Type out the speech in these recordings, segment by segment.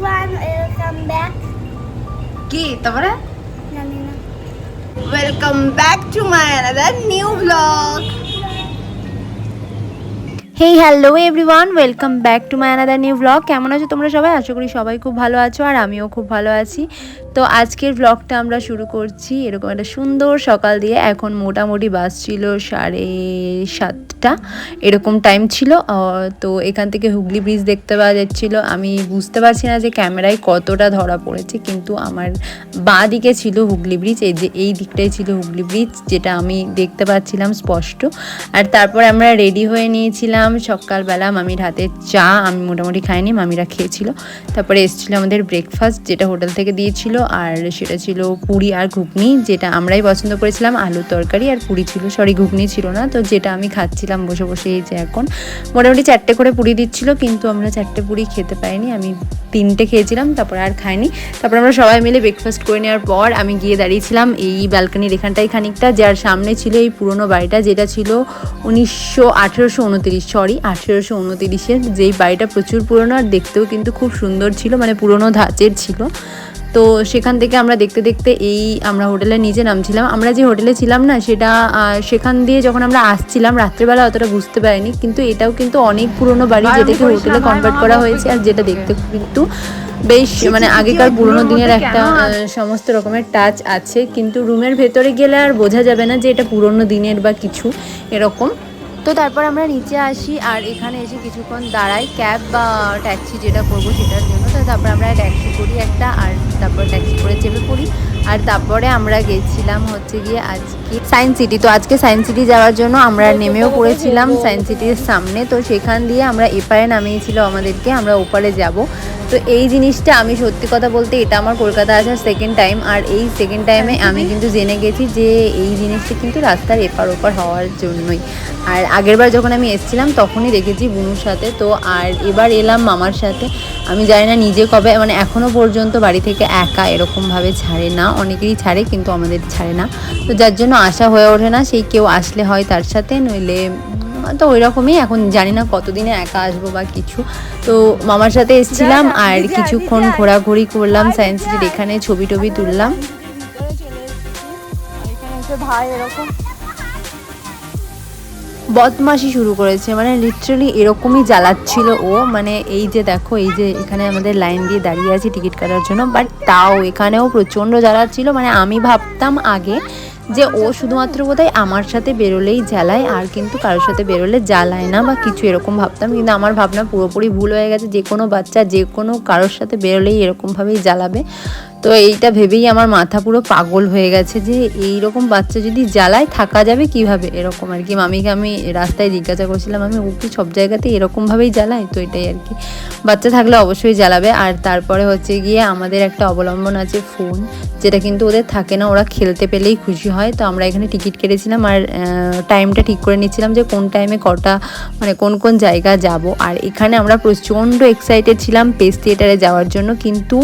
everyone, welcome back. কি তারপরে জানি না welcome back to my another new blog hey hello everyone welcome back to my another new blog কেমন আছো তোমরা সবাই? আশা করি সবাই খুব ভালো আছো আর আমিও খুব ভালো আছি। তো আজকের ব্লগটা আমরা শুরু করছি এরকম একটা সুন্দর সকাল দিয়ে। এখন মোটামুটি বাস ছিল সাড়ে সাতটা, এরকম টাইম ছিল। তো এখান থেকে হুগলি ব্রিজ দেখতে পাওয়া যাচ্ছিল। আমি বুঝতে পারছি না যে ক্যামেরায় কতটা ধরা পড়েছে, কিন্তু আমার বাঁ দিকে ছিল হুগলি ব্রিজ এই যে এই দিকটাই ছিল হুগলি ব্রিজ যেটা আমি দেখতে পাচ্ছিলাম স্পষ্ট। আর তারপর আমরা রেডি হয়ে নিয়েছিলাম সকালবেলা মামির হাতে চা, আমি মোটামুটি খাইনি, মামিরা খেয়েছিল। তারপরে এসেছিল আমাদের ব্রেকফাস্ট যেটা হোটেল থেকে দিয়েছিল, আর সেটা ছিল পুরি আর ঘুগনি, যেটা আমরাই পছন্দ করেছিলাম, আলুর তরকারি আর পুরি ছিল। সরি ঘুগনি ছিল না, তো যেটা আমি খাচ্ছিলাম বসে বসে এই যে এখন। মোটামুটি চারটে করে পুরি দিচ্ছিল, কিন্তু আমরা চারটে পুরি খেতে পাইনি, আমি তিনটে খেয়েছিলাম, তারপর আর খাইনি। তারপর আমরা সবাই মিলে ব্রেকফাস্ট করে নেওয়ার পর আমি গিয়ে দাঁড়িয়েছিলাম এই ব্যালকনির এখানটাই খানিকটা, যার সামনে ছিল এই পুরনো বাড়িটা, যেটা ছিল উনিশশো আঠেরোশো উনতিরিশ সরি আঠেরোশো উনতিরিশের যেই বাড়িটা প্রচুর পুরনো আর দেখতেও কিন্তু খুব সুন্দর ছিল মানে পুরনো ধাঁচের ছিল। তো সেখান থেকে আমরা দেখতে দেখতে এই আমরা হোটেলে নিচে নামছিলাম। আমরা যে হোটেলে ছিলাম না সেটা সেখান দিয়ে যখন আমরা আসছিলাম রাত্রেবেলা অতটা বুঝতে পারিনি কিন্তু এটাও কিন্তু অনেক পুরনো বাড়ি যেটাকে হোটেলে কনভার্ট করা হয়েছে আর যেটা দেখতে কিন্তু বেশ মানে আগেকার পুরোনো দিনের একটা সমস্ত রকমের টাচ আছে কিন্তু রুমের ভেতরে গেলে আর বোঝা যাবে না যে এটা পুরোনো দিনের বা কিছু এরকম। তো তারপর আমরা নিচে আসি আর এখানে এসে কিছুক্ষণ দাঁড়াই। ক্যাব বা ট্যাক্সি যেটা করব সেটার জন্য। তো তারপর আমরা ট্যাক্সি করি একটা আর তারপর ট্যাক্সি করে চেপে পড়ি। আর তারপরে আমরা গেছিলাম হচ্ছে গিয়ে আজকে সায়েন্স সিটি তো আজকে সায়েন্স সিটি যাওয়ার জন্য আমরা নেমেও পড়েছিলাম সায়েন্স সিটির সামনে। তো সেখান দিয়ে আমরা এপারে নামিয়েছিল আমাদেরকে, আমরা ওপারে যাব। তো এই জিনিসটা আমি সত্যি কথা বলতে, এটা আমার কলকাতা আসার সেকেন্ড টাইম আর এই সেকেন্ড টাইমে আমি কিন্তু জেনে গেছি যে এই জিনিসটা কিন্তু রাস্তার এপার ওপার হওয়ার জন্যই। আর আগেরবার যখন আমি এসেছিলাম, তখনই দেখেছি বুনুর সাথে। তো আর এবার এলাম মামার সাথে। আমি জানি না নিজে কবে মানে এখনও পর্যন্ত বাড়ি থেকে একা এরকমভাবে ছাড়ে না। অনেকেরই ছাড়ে কিন্তু আমাদের ছাড়ে না। তো যার জন্য আশা হয়ে ওঠে না সেই কেউ আসলে হয় তার সাথে নইলে তো ওই রকমই এখন জানি না কতদিনে একা আসব বা কিছু। তো মামার সাথে এসেছিলাম আর কিছুক্ষণ ঘোরাঘুরি করলাম সায়েন্স সিটির এখানে ছবি টবি তুললাম ভাই এরকম বদমাশি শুরু করেছে মানে লিটারালি এরকমই জ্বালাচ্ছিল ও। মানে এই যে দেখো, এই যে এখানে আমাদের লাইন দিয়ে দাঁড়িয়ে আছি টিকিট কাটার জন্য বাট তাও এখানেও প্রচণ্ড জ্বালাচ্ছিল। মানে আমি ভাবতাম আগে যে ও শুধুমাত্র বোধহয় আমার সাথে বেরোলেই জ্বালায়, আর কিন্তু কারোর সাথে বেরোলে জ্বালায় না বা কিছু এরকম ভাবতাম। কিন্তু আমার ভাবনা পুরোপুরি ভুল হয়ে গেছে, যে কোনো বাচ্চা যে কোনো কারোর সাথে বেরোলেই এরকমভাবেই জ্বালাবে। তো এইটা ভেবেই আমার মাথা পুরো পাগল হয়ে গেছে যে এই রকম বাচ্চা যদি জ্বালায় থাকা যাবে কীভাবে? এরকম আর কি। মামিকে আমি রাস্তায় জিজ্ঞাসা করছিলাম, আমি ওকে সব জায়গাতে এরকমভাবেই জ্বালাই তো এটাই আর কি। বাচ্চা থাকলে অবশ্যই জ্বালাবে। আর তারপরে হচ্ছে গিয়ে আমাদের একটা অবলম্বন আছে ফোন, যেটা কিন্তু ওদের থাকে না। ওরা খেলতে পেলেই খুশি হয়। তো আমরা এখানে টিকিট কেটেছিলাম আর টাইমটা ঠিক করে নিচ্ছিলাম যে কোন টাইমে কটা মানে কোন কোন জায়গা যাব। আর এখানে আমরা প্রচণ্ড এক্সাইটেড ছিলাম পেস থিয়েটারে যাওয়ার জন্য। কিন্তু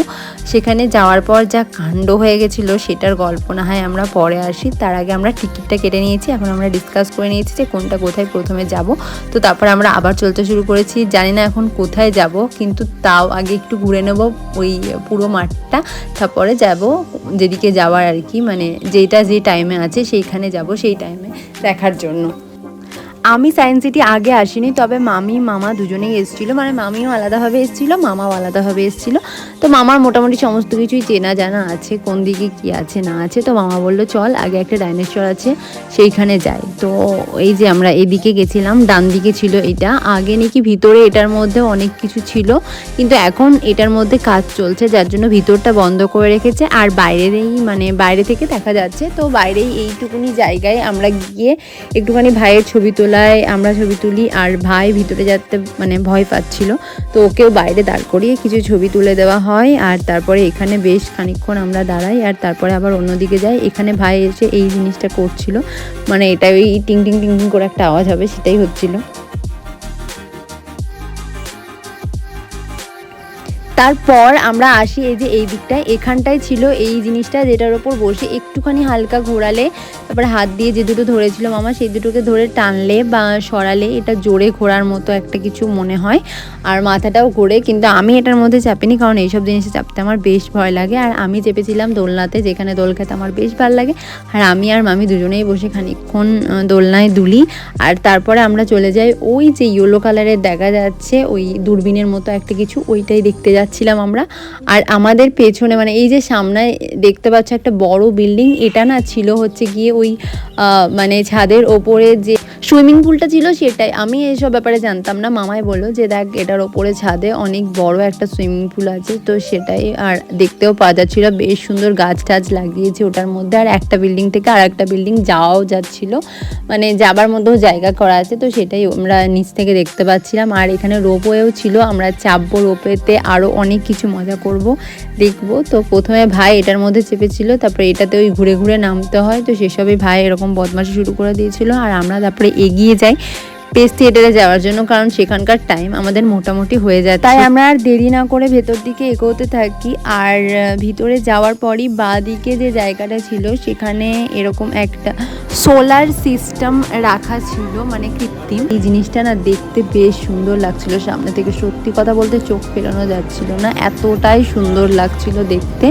সেখানে যাওয়ার পর যা কাণ্ড হয়ে গেছিল সেটার গল্প না হয় আমরা পরে আসি। তার আগে আমরা টিকিটটা কেটে নিয়েছি, এখন আমরা ডিসকাস করে নিয়েছি যে কোনটা কোথায় প্রথমে যাব। তো তারপর আমরা আবার চলতে শুরু করেছি, জানি না এখন কোথায় যাব, কিন্তু তাও আগে একটু ঘুরে নেব ওই পুরো মাঠটা। তারপরে যাব যেদিকে যাওয়ার আর কি মানে যেটা যে টাইমে আছে সেইখানে যাব সেই টাইমে দেখার জন্য। আমি সায়েন্স সিটি আগে আসিনি, তবে মামি, মামা দুজনেই এসেছিল। মানে মামিও আলাদাভাবে এসেছিল, মামাও আলাদাভাবে এসেছিল। তো মামার মোটামুটি সমস্ত কিছুই চেনা জানা আছে, কোন দিকে কি আছে, না আছে। তো মামা বলল, চল, আগে একটা ডাইনোসর আছে, সেইখানে যাই। তো এই যে আমরা এদিকে গেছিলাম, ডান দিকে ছিল এটা। আগে নাকি ভিতরে এটার মধ্যে অনেক কিছু ছিল, কিন্তু এখন এটার মধ্যে কাজ চলছে, যার জন্য ভিতরটা বন্ধ করে রেখেছে। আর বাইরেরই মানে বাইরে থেকে দেখা যাচ্ছে। তো বাইরেই এইটুকুনি জায়গায় আমরা গিয়ে একটুখানি ভাইয়ের ছবি তোলায় আমরা ছবি তুলি আর ভাই ভিতরে যেতে মানে ভয় পাচ্ছিল, তো ওকেও বাইরে দাঁড় করিয়ে কিছু ছবি তুলে দেওয়া হয়। আর তারপরে এখানে বেশ খানিকক্ষণ আমরা দাঁড়াই আর তারপরে আবার অন্যদিকে যাই। এখানে ভাই এসে এই জিনিসটা করছিল। মানে এটা ওই টিং টিং টিং টিং করে একটা আওয়াজ হবে, সেটাই হচ্ছিল। তারপর আমরা আসি এই যে এই দিকটায়। এখানটায় ছিল এই জিনিসটা যেটার ওপর বসে একটুখানি হালকা ঘোরালে তারপরে হাত দিয়ে যে দুটো ধরেছিল মামা সেই দুটোকে ধরে টানলে বা সরালে এটা জোরে ঘোরার মতো একটা কিছু মনে হয়। আর মাথাটাও ঘোরে কিন্তু আমি এটার মধ্যে চাপিনি কারণ এইসব জিনিসে চাপতে আমার বেশ ভয় লাগে। আর আমি চেপেছিলাম দোলনাতে যেখানে দোল খেতে আমার বেশ ভালো লাগে। আর আমি আর মামি দুজনেই বসে খানিকক্ষণ আহ, দোলনায় দুলি। আর তারপরে আমরা চলে যাই ওই যে ইয়েলো কালারের দেখা যাচ্ছে ওই দূরবীনের মতো একটা কিছু ওইটাই দেখতে যাচ্ছিলাম আমরা। আর আমাদের পেছনে মানে এই যে সামনে দেখতে পাচ্ছ একটা বড় বিল্ডিং এটা না ছিল হচ্ছে গিয়ে ওই মানে ছাদের ওপরে যে সুইমিং পুলটা ছিল সেটাই। আমি এইসব ব্যাপারে জানতাম না। মামাই বলল যে, দেখ, এটার ওপরে ছাদে অনেক বড় একটা সুইমিং পুল আছে। তো সেটাই আর দেখতেও পাওয়া যাচ্ছিল, বেশ সুন্দর গাছ টাছ লাগিয়েছে ওটার মধ্যে। আর একটা বিল্ডিং থেকে আর একটা বিল্ডিং যাওয়াও যাচ্ছিল। মানে যাবার মধ্যেও জায়গা করা আছে। তো সেটাই আমরা নিচ থেকে দেখতে পাচ্ছিলাম। আর এখানে রোপওয়েও ছিল। আমরা চাপবো রোপওয়েতে আরও অনেক কিছু মজা করব, দেখব। তো প্রথমে ভাই এটার মধ্যে চেপেছিল। তারপরে এটাতে ওই ঘুরে ঘুরে নামতে হয়। তো সেসবই ভাই এরকম বদমাশি শুরু করে দিয়েছিল। আর আমরা তারপরে এগিয়ে যাই। পেস থিয়েটারে যাওয়ার জন্য কারণ সেখানকার টাইম আমাদের মোটামুটি হয়ে যায়। তাই আমরা আর দেরি না করে ভেতর দিকে এগোতে থাকি। আর ভিতরে যাওয়ার পরই বাঁ দিকে যে জায়গাটা ছিল সেখানে এরকম একটা সোলার সিস্টেম রাখা ছিল মানে কৃত্রিম। এই জিনিসটা না দেখতে বেশ সুন্দর লাগছিল। সামনে থেকে সত্যি কথা বলতে চোখ ফেরানো যাচ্ছিল না এতটাই সুন্দর লাগছিল দেখতে।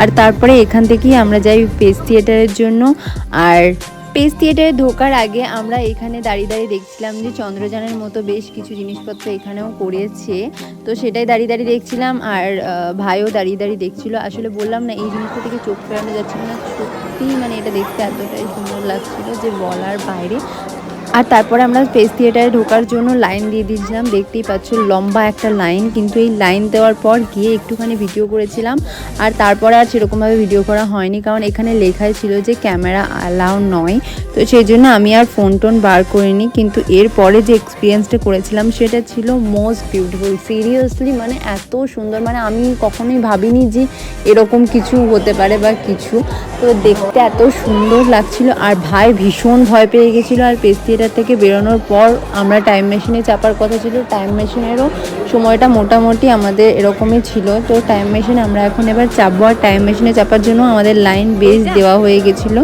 আর তারপরে এখান থেকেই আমরা যাই পেস থিয়েটারের জন্য। আর পেস থিয়েটারে ঢোকার আগে আমরা এখানে দাঁড়িয়ে দাঁড়িয়ে দেখছিলাম যে চন্দ্রযানের মতো বেশ কিছু জিনিসপত্র এখানেও করেছে। তো সেটাই দাঁড়িয়ে দাঁড়িয়ে দেখছিলাম আর ভাইও দাঁড়িয়ে দাঁড়িয়ে দেখছিল। আসলে বললাম না, এই জিনিসটা থেকে চোখ ফেরানো যাচ্ছিল না। সত্যিই মানে এটা দেখতে এতটাই সুন্দর লাগছিল যে বলার বাইরে আর তারপরে আমরা স্পেস থিয়েটারে ঢোকার জন্য লাইন দিয়ে দিয়েছিলাম। দেখতেই পাচ্ছ, লম্বা একটা লাইন কিন্তু এই লাইন দেওয়ার পর গিয়ে একটুখানি ভিডিও করেছিলাম। আর তারপরে আর সেরকমভাবে ভিডিও করা হয়নি। কারণ এখানে লেখাই ছিল যে ক্যামেরা অ্যালাউ নয়। তো সেই জন্য আমি আর ফোন টোন বার করিনি। কিন্তু এরপরে যে এক্সপিরিয়েন্সটা করেছিলাম, সেটা ছিল মোস্ট বিউটিফুল সিরিয়াসলি মানে এত সুন্দর। মানে আমি কখনোই ভাবিনি যে এরকম কিছু হতে পারে বা কিছু। তো দেখতে এত সুন্দর লাগছিল। আর ভাই ভীষণ ভয় পেয়ে গেছিল। আর পেস থিয়েটার থেকে বেরোনোর পর আমরা টাইম মেশিনে চাপার কথা ছিল। টাইম মেশিনেরও সময়টা মোটামুটি আমাদের এরকমই ছিল। তো টাইম মেশিন আমরা এখন এবার চাপবো আর টাইম মেশিনে চাপার জন্য আমাদের লাইন বেশ দেওয়া হয়ে গেছিল।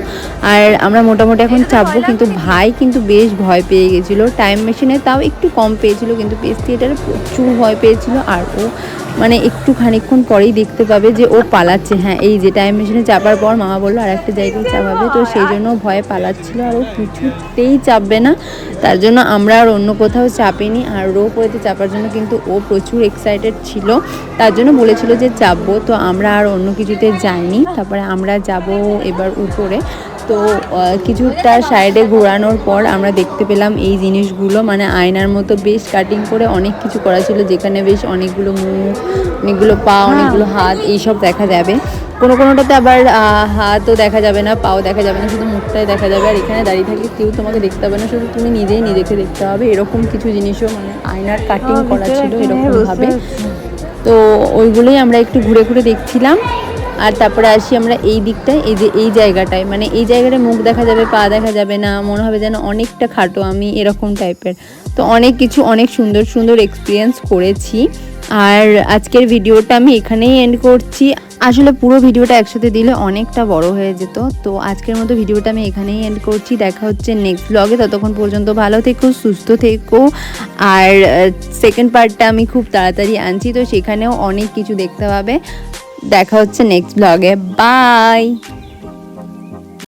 আর আমরা মোটামুটি এখন চাপবো কিন্তু ভাই কিন্তু বেশ ভয় পেয়ে গেছিল। টাইম মেশিনে তাও একটু কম পেয়েছিল কিন্তু পেস থিয়েটারে প্রচুর ভয় পেয়েছিল। আর ও মানে একটু খানিকক্ষণ পরেই দেখতে পাবে যে ও পালাচ্ছে। হ্যাঁ এই যে টাইম মেশিনে চাপার পর মামা বলল আর একটা জায়গায় চাপাবে। তো সেই জন্য ভয়ে পালাচ্ছিল আর ও কিছুতেই চাপবে না। তার জন্য আমরা আর অন্য কোথাও চাপিনি আর রোপ ওয়েতে চাপার জন্য কিন্তু ও প্রচুর এক্সাইটেড ছিল। তার জন্য বলেছিল যে চাপবো তো আমরা আর অন্য কিছুতে যাইনি। তারপরে আমরা যাব এবার উপরে। তো কিছুটা সাইডে ঘোরানোর পর আমরা দেখতে পেলাম এই জিনিসগুলো। মানে আয়নার মতো বেশ কাটিং করে অনেক কিছু করা ছিল যেখানে বেশ অনেকগুলো মুখ অনেকগুলো পা অনেকগুলো হাত এইসব দেখা যাবে। কোনো কোনোটাতে আবার হাতও দেখা যাবে না পাও দেখা যাবে না শুধু মুখটাই দেখা যাবে। আর এখানে দাঁড়িয়ে থাকলে কেউ তোমাকে দেখতে হবে না শুধু তুমি নিজেই নিজেকে দেখতে হবে এরকম কিছু জিনিসও মানে আয়নার কাটিং করা ছিল এরকমভাবে তো ওইগুলোই আমরা একটু ঘুরে ঘুরে দেখছিলাম। আর তারপরে আসি আমরা এই দিকটায় এই যে এই জায়গাটায়। মানে এই জায়গাটায় মুখ দেখা যাবে পা দেখা যাবে না মনে হবে যেন অনেকটা খাটো আমি এরকম টাইপের তো অনেক কিছু অনেক সুন্দর সুন্দর এক্সপিরিয়েন্স করেছি। আর আজকের ভিডিওটা আমি এখানেই এন্ড করছি। আসলে পুরো ভিডিওটা একসাথে দিলে অনেকটা বড় হয়ে যেত। তো আজকের মতো ভিডিওটা আমি এখানেই এন্ড করছি। দেখা হচ্ছে নেক্সট ব্লগে ততক্ষণ পর্যন্ত ভালো থেকো, সুস্থ থেকো। আর সেকেন্ড পার্টটা আমি খুব তাড়াতাড়ি আনছি। তো সেখানেও অনেক কিছু দেখতে পাবে। দেখা হচ্ছে নেক্সট ব্লগে বাই